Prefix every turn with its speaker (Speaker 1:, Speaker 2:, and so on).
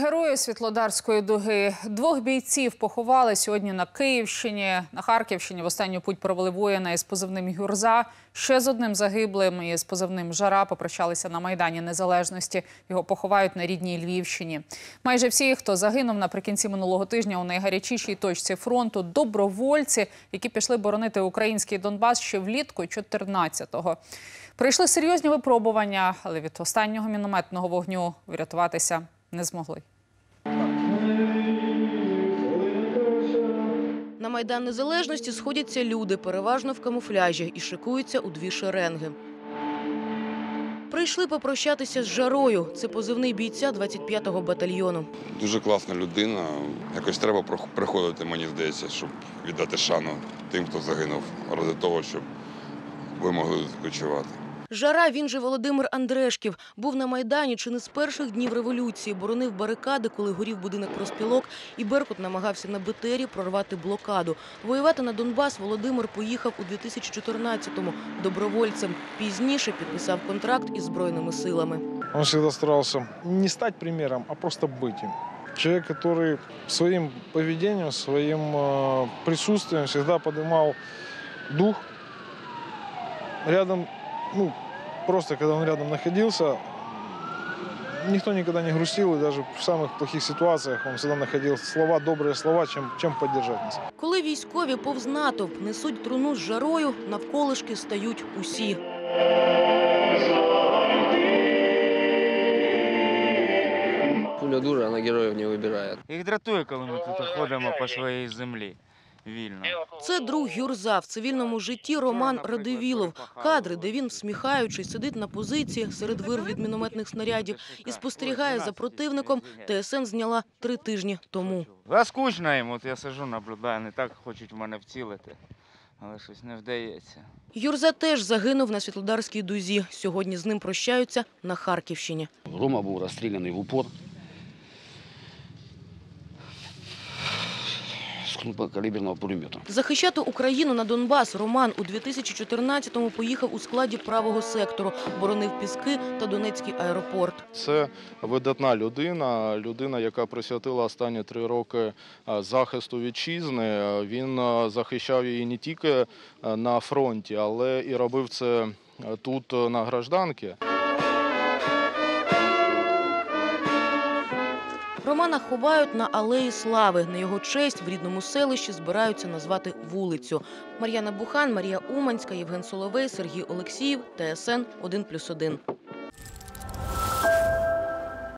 Speaker 1: Герої Світлодарської дуги. Двох бійців поховали сьогодні на Київщині. На Харківщині в останню путь провели воїна із позивним Юрза. Ще з одним загиблим із позивним Жара попрощалися на Майдані Незалежності. Його поховають на рідній Львівщині. Майже всі, хто загинув наприкінці минулого тижня у найгарячішій точці фронту, добровольці, які пішли боронити український Донбас ще влітку 14-го. Прийшли серйозні випробування, але від останнього мінометного вогню врятуватися не змогли.
Speaker 2: Майдан Незалежності сходяться люди, переважно в камуфляжі, і шикуються у дві шеренги. Прийшли попрощатися з жарою. Це позивний бійця 25-го батальйону.
Speaker 3: Дуже класна людина. Якось треба приходити, мені здається, щоб віддати шану тим, хто загинув, ради того, щоб ви могли відпочивати.
Speaker 2: Жара, він же Володимир Андрешків, був на Майдані чи не з перших днів революції, боронив барикади, коли горів будинок проспілок, і Беркут намагався на БТРі прорвати блокаду. Воювати на Донбас Володимир поїхав у 2014-му добровольцем. Пізніше підписав контракт із Збройними силами.
Speaker 4: Он всегда старался не стать примером, а просто быть им. Человек, который своим поведением, своим э, присутствием всегда поднимал дух. Рядом, ну, просто когда он рядом находился, никто никогда не грустил, и даже в самых плохих ситуациях он всегда находил слова, добрые слова, чем, чем поддержать нас.
Speaker 2: Коли військові повз натовп несуть труну з жарою, навколишки стають усі.
Speaker 5: Пуля дура, она героев не выбирает.
Speaker 6: Їх дратує, коли ми тут ходимо по своїй землі вільно.
Speaker 2: Це друг Юрза в цивільному житті Роман Радивілов. Кадри, де він, всміхаючись, сидить на позиції серед вир від мінометних снарядів і спостерігає за противником. ТСН зняла три тижні тому.
Speaker 6: А скучно їм, от я сижу, наблюдаю, не так хочуть в мене вцілити, але щось не вдається.
Speaker 2: Юрза теж загинув на Світлодарській дузі. Сьогодні з ним прощаються на Харківщині.
Speaker 5: Рома был расстреляный в упор. С крупнокалиберного пулемета.
Speaker 2: Захищати Україну на Донбас Роман у 2014-му поїхав у складі правого сектору, боронив Піски та Донецький аеропорт.
Speaker 7: Це видатна людина, людина, яка присвятила останні три роки захисту вітчизни. Він захищав її не тільки на фронті, але і робив це тут на гражданці.
Speaker 2: Романа ховають на алеї Слави. На його честь в рідному селищі збираються назвати вулицю. Мар'яна Бухан, Марія Уманська, Євген Соловей, Сергій Олексіїв, ТСН 1+,1.